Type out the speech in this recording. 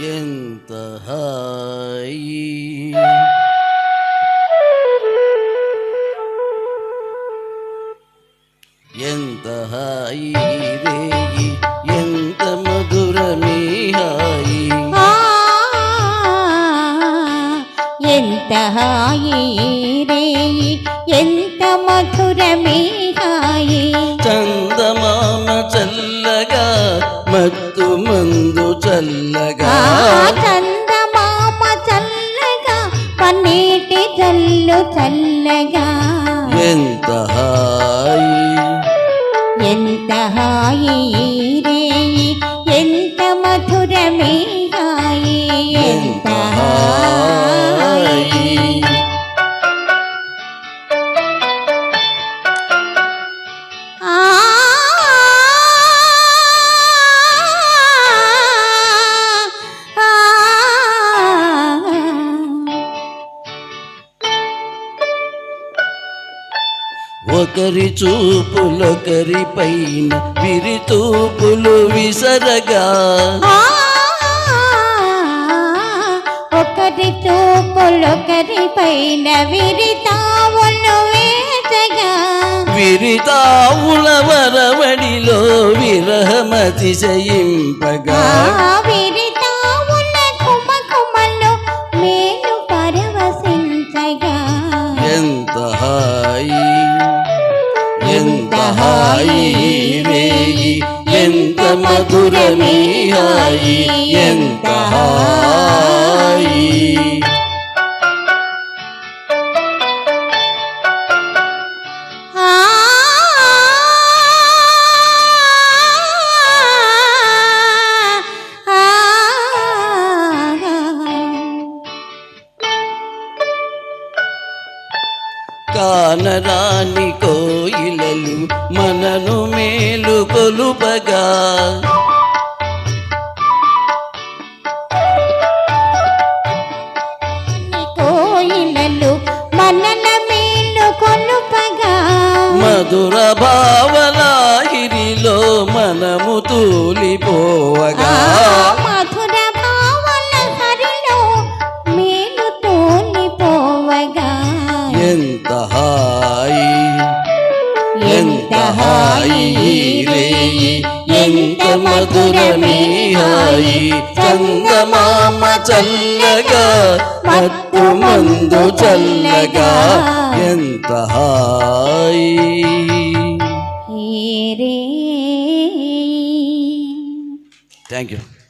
ఎంత హాయి. ఎంత హాయి రేయి ఎంత మధురమే హాయి ఎంత హాయి రేయి ఎంత మధురమే హాయి చందమామ చల్లగా మత్తు మందు చల్లగా. ఆ చందమామ చల్లగా పన్నీటి జల్లు చల్లగా. ఎంత హాయి. ఎంత హాయి. ఒకరి చూపులొకరి పైన విరితూపులు విసరగా. ఒకరి చూపులొకరి పైన విరితావులు వేసగా. విరితావుల వరవడిలో విరహమతిశయింపగా విరితావుల హాయి వేయి ఎంత మధురమీ హాయి ఎంత హాయి కానరాని మధుర భావలాహిరిలో మనము తూలిపోవగా. మధుర భావన హరిలో మేలు తోలిపోవగా. ఎంత హాయి ఎంత హాయి రేయి ఎంత మధురమీ హాయి. చందమామ చల్లగా మత్తు మందు చల్లగా. ఎంత హాయి. Thank you.